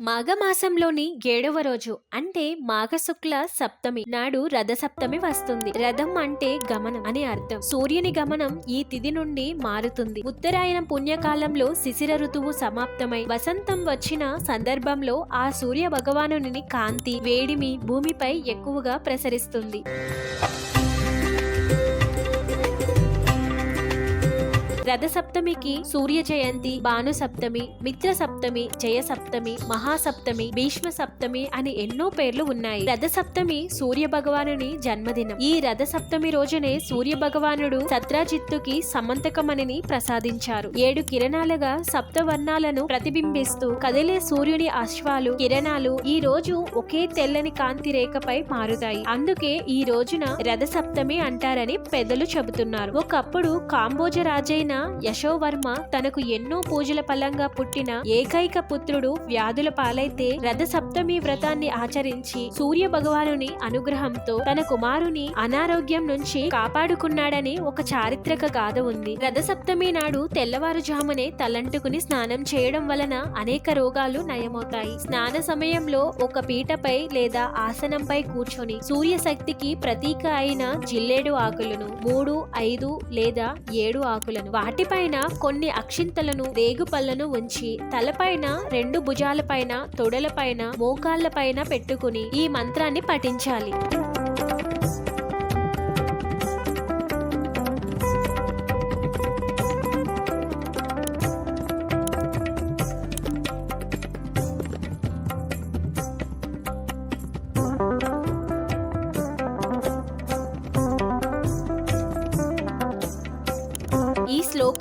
మాఘమాసంలోని ఏడవ రోజు అంటే మాఘశుక్ల సప్తమి నాడు రథ సప్తమి వస్తుంది. రథం అంటే గమనం అని అర్థం. సూర్యుని గమనం ఈ తిథి నుండి మారుతుంది. ఉత్తరాయణ పుణ్యకాలంలో శిశిర ఋతువు సమాప్తమై వసంతం వచ్చిన సందర్భంలో ఆ సూర్య భగవానుని కాంతి వేడిమి భూమిపై ఎక్కువగా ప్రసరిస్తుంది. రథ సప్తమికి సూర్య జయంతి భాను సప్తమి మిత్ర సప్తమి జయ సప్తమి మహాసప్తమి భీష్మ సప్తమి అని ఎన్నో పేర్లు ఉన్నాయి. రథ సప్తమి సూర్య భగవానుని జన్మదినం. ఈ రథ సప్తమి రోజునే సూర్య భగవానుడు సత్రాజిత్తుకి సమంతకమణిని ప్రసాదించారు. ఏడు కిరణాలుగా సప్తవర్ణాలను ప్రతిబింబిస్తూ కదిలే సూర్యుని అశ్వాలు కిరణాలు ఈ రోజు ఒకే తెల్లని కాంతి రేఖపై మారుతాయి. అందుకే ఈ రోజున రథ సప్తమి అంటారని పెద్దలు చెబుతున్నారు. ఒకప్పుడు కాంబోజ రాజైన యశోవర్మ తనకు ఎన్నో పూజల ఫలంగా పుట్టిన ఏకైక పుత్రుడు వ్యాధుల పాలైతే రథ సప్తమి వ్రతాన్ని ఆచరించి సూర్య భగవానుని అనుగ్రహంతో తన కుమారుని అనారోగ్యం నుంచి కాపాడుకున్నాడని ఒక చారిత్రక గాథ ఉంది. రథ సప్తమి నాడు తెల్లవారుజామునే తలంటుకుని స్నానం చేయడం వలన అనేక రోగాలు నయమవుతాయి. స్నాన సమయంలో ఒక పీటపై లేదా ఆసనంపై కూర్చొని సూర్య శక్తికి ప్రతీక అయిన జిల్లేడు ఆకులను మూడు ఐదు లేదా ఏడు ఆకులను వాటిపైన కొన్ని అక్షింతలను రేగుపళ్ళను ఉంచి తలపైన రెండు భుజాలపైన తొడలపైన మోకాళ్ళపైన పెట్టుకుని ఈ మంత్రాన్ని పఠించాలి.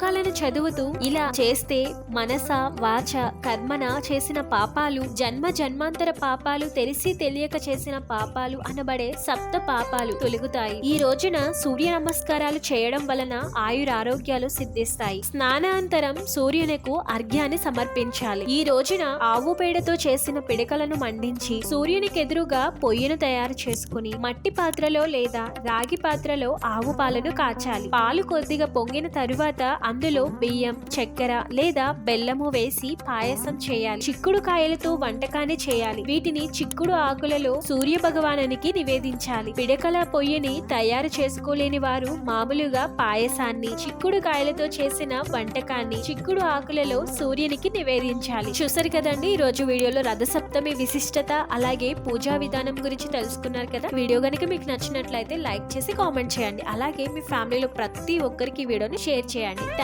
శ్లోకాలను చదువుతూ ఇలా చేస్తే మనస వాచ కర్మన చేసిన పాపాలు జన్మ జన్మాంతర పాపాలు తెలిసి తెలియక చేసిన పాపాలు అనబడే సప్త పాపాలు తొలగుతాయి. ఈ రోజున సూర్య నమస్కారాలు చేయడం వలన ఆయురారోగ్యాలు సిద్ధిస్తాయి. స్నానాంతరం సూర్యునకు అర్ఘ్యాన్ని సమర్పించాలి. ఈ రోజున ఆవు పేడతో చేసిన పిడకలను మండించి సూర్యునికి ఎదురుగా పొయ్యిను తయారు చేసుకుని మట్టి పాత్రలో లేదా రాగి పాత్రలో ఆవు పాలను కాచాలి. పాలు కొద్దిగా పొంగిన తరువాత అందులో బియ్యం చక్కెర లేదా బెల్లము వేసి పాయసం చేయాలి. చిక్కుడు కాయలతో వంటకాన్ని చేయాలి. వీటిని చిక్కుడు ఆకులలో సూర్య భగవానానికి నివేదించాలి. పిడకల పొయ్యిని తయారు చేసుకోలేని వారు మామూలుగా పాయసాన్ని చిక్కుడు కాయలతో చేసిన వంటకాన్ని చిక్కుడు ఆకులలో సూర్యునికి నివేదించాలి. చూసారు కదండి? ఈ రోజు వీడియోలో రథసప్తమి విశిష్టత అలాగే పూజా విధానం గురించి తెలుసుకున్నారు కదా? వీడియో కనుక మీకు నచ్చినట్లయితే లైక్ చేసి కామెంట్ చేయండి. అలాగే మీ ఫ్యామిలీలో ప్రతి ఒక్కరికి వీడియోని షేర్ చేయండి.